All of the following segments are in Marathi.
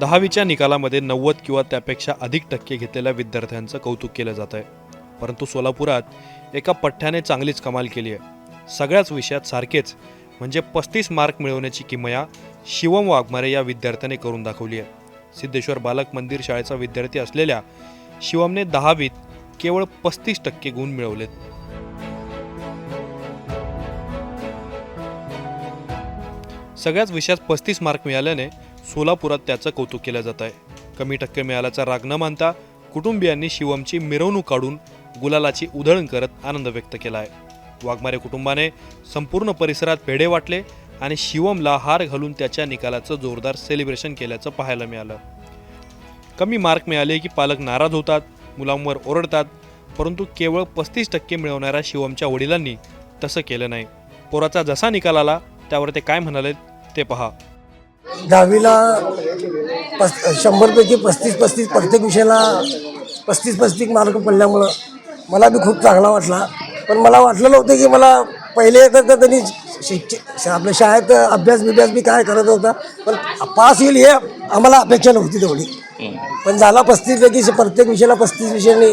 दहावीच्या निकालामध्ये नव्वद किंवा त्यापेक्षा अधिक टक्के घेतलेल्या विद्यार्थ्यांचं कौतुक केलं जात आहे. परंतु सोलापुरात एका पठ्ठ्याने चांगलीच कमाल केली आहे. सगळ्याच विषयात सारखेच म्हणजे पस्तीस मार्क मिळवण्याची किमया शिवम वाघमारे या विद्यार्थ्याने करून दाखवली आहे. सिद्धेश्वर बालक मंदिर शाळेचा विद्यार्थी असलेल्या शिवमने दहावीत केवळ पस्तीस टक्के गुण मिळवलेत. सगळ्याच विषयात पस्तीस मार्क मिळाल्याने सोलापुरात त्याचं कौतुक केलं जात आहे. कमी टक्के मिळाल्याचा राग न मानता कुटुंबियांनी शिवमची मिरवणूक काढून गुलालाची उधळण करत आनंद व्यक्त केला आहे. वाघमारे कुटुंबाने संपूर्ण परिसरात पेढे वाटले आणि शिवमला हार घालून त्याच्या निकालाचं जोरदार सेलिब्रेशन केल्याचं पाहायला मिळालं. कमी मार्क मिळाले की पालक नाराज होतात मुलांवर ओरडतात परंतु केवळ पस्तीस टक्के मिळवणाऱ्या शिवमच्या वडिलांनी तसं केलं नाही. पोराचा जसा निकाल आला त्यावर ते काय म्हणाले ते पहा. दहावीला पस शंभरपैकी पस्तीस पस्तीस प्रत्येक विषयाला पस्तीस पस्तीस मार्क पडल्यामुळं मला बी खूप चांगला वाटला. पण मला वाटलं नव्हतं की मला पहिले तर तर त्यांनी शिक्षक आपल्या शाळेत अभ्यास बिभ्यास बी काय करत होता. पण पास होईल हे आम्हाला अपेक्षा नव्हती तेवढी. पण झाला पस्तीसपैकी प्रत्येक विषयाला पस्तीस विषयाने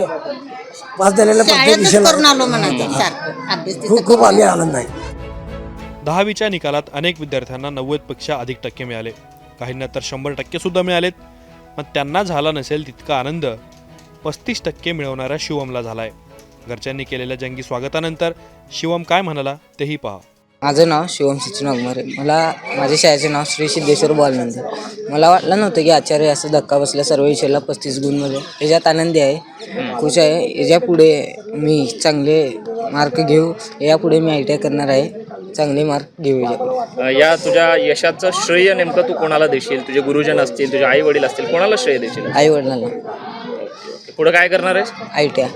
पास झालेल्या प्रत्येक विषयाला खूप खूप आम्ही आनंद आहे. दहावीच्या निकालात अनेक विद्यार्थ्यांना नव्वदपेक्षा अधिक टक्के मिळाले. काहींना तर शंभर टक्केसुद्धा मिळालेत. पण त्यांना झाला नसेल तितका आनंद पस्तीस टक्के मिळवणाऱ्या शिवमला झालाय. घरच्यांनी केलेल्या जंगी स्वागतानंतर शिवम काय म्हणाला तेही पहा. माझं नाव शिवम सचिन अगमारे मला माझ्या शाळेचे नाव श्री सिद्धेश्वर बालमंदिर मला वाटलं नव्हतं की आचार्य असं धक्का बसला सर्व विषयाला पस्तीस गुण गुणमध्ये. याच्यात आनंदी आहे खुश आहे. याच्यापुढे मी चांगले मार्क घेऊ यापुढे मी आय टी आय करणार आहे. चांगले मार्क घेऊ याच्यापुढे अ, या तुझ्या यशाचं श्रेय नेमकं तू कोणाला देशील? तुझे गुरुजन असतील तुझे आई वडील असतील कोणाला श्रेय देशील? आई वडिलांना पुढे काय करणार आहेस? I T I